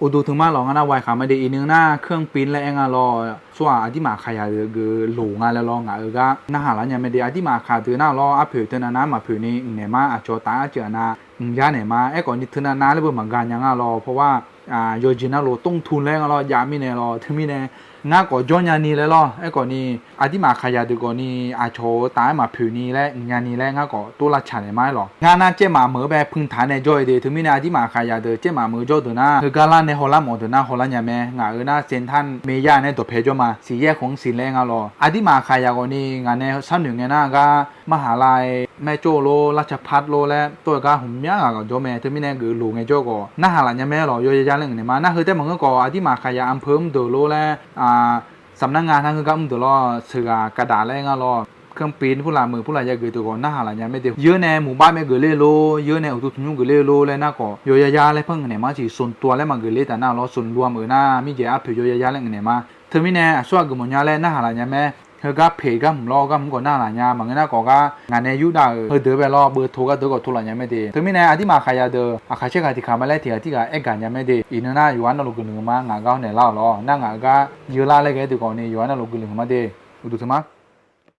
อุดูถึงมาหลองนะไวขาไม่ได้อีนึงหน้าเครื่องปิ้นและเองอรอส่วนอธิมาขายาเดือคือหลงอะแล้วรองอะเออก็น่าหาละเนี่ยไม่ได้อธิมาขาเดือหน้ารออเผือเทนานามาเผือนี่เนี่ยมาอจอตาเจอนะยาเนี่ยมาไอ้ก่อนนี่เทนานาเลยบ่เหมือนกันยังอะรอเพราะว่า อ่าโยจินาโลต้องทุนแรงก็รอยามีแน่รอถึงมีแน่น่าก่อย้อนยานีเลยรอไอ้ก่อนนี้อาทิมาขยาดูก่อนนี้อาโชตายมาผิวนี้และงานนี้และงาก่อตัวละฉันไม่หรองานน่าเจ้ามาเหมือแบบพึ่งฐานในจอยเดือถึงมีแน่อาทิมาขยาเดือเจ้ามาเหมือจอยเดือหน้าคือการันในฮอลล์หมอเดือหน้าฮอลล์ยาแม่งาเออหน้าเซนทันเมียในตัวเพจมาสีแยกของสีแรงอะรออาทิมาขยาก่อนนี้งานในชั้นหนึ่งเนี่ยหน้าก็มหาลัยแม่โจโลราชพัฒโลและตัวก็หุ่นยากก่อนโจแม่ถึงมีแน่คือหลูไงโจก่อหน้าหาลังยาแม่หรอยยาลึงเนี่ยมานะคือแต่มึงก็ก่ออาที่มาขยะอำเภอมโดโลและอ่าสำนักงานทางคือก็มึงโดโลเสือกระดาษและงาลอเครื่องปีนผู้ลามือผู้ลายาเกิดตัวก่อนหน้าหลานยาไม่เดียวเยอะแน่หมู่บ้านไม่เกิดเลโลเยอะแน่อุตุทุนยุเกิดเลโลและน้าก่อโยยายาและเพิ่งเนี่ยมาจีส่วนตัวและมันเกิดเลแต่หน้าเราส่วนรวมเออหน้ามีเยอะจ้าผิวโยยายาและเนี่ยมาเธอไม่แน่ช่วงกุมยาและหน้าหลานยาแม่ ကဖေကမလောကမကနာလာညာမငနာကောကငါနေယူတာဟဒဘလောဘထိုကဒကထိုလာညာမဲဒီသူမင်းနေအတိမခါရဒအခါချက်ခါတိခါမလဲတီအတိကအက်ကညာမဲဒီအင်းနာယွမ်းနလုကလုံမငါကောင်းနေလောက်လောနာငါကယူလာလဲကဲသူကောင်းနေယွမ်းနလုကလုံမဒီဥဒုသမ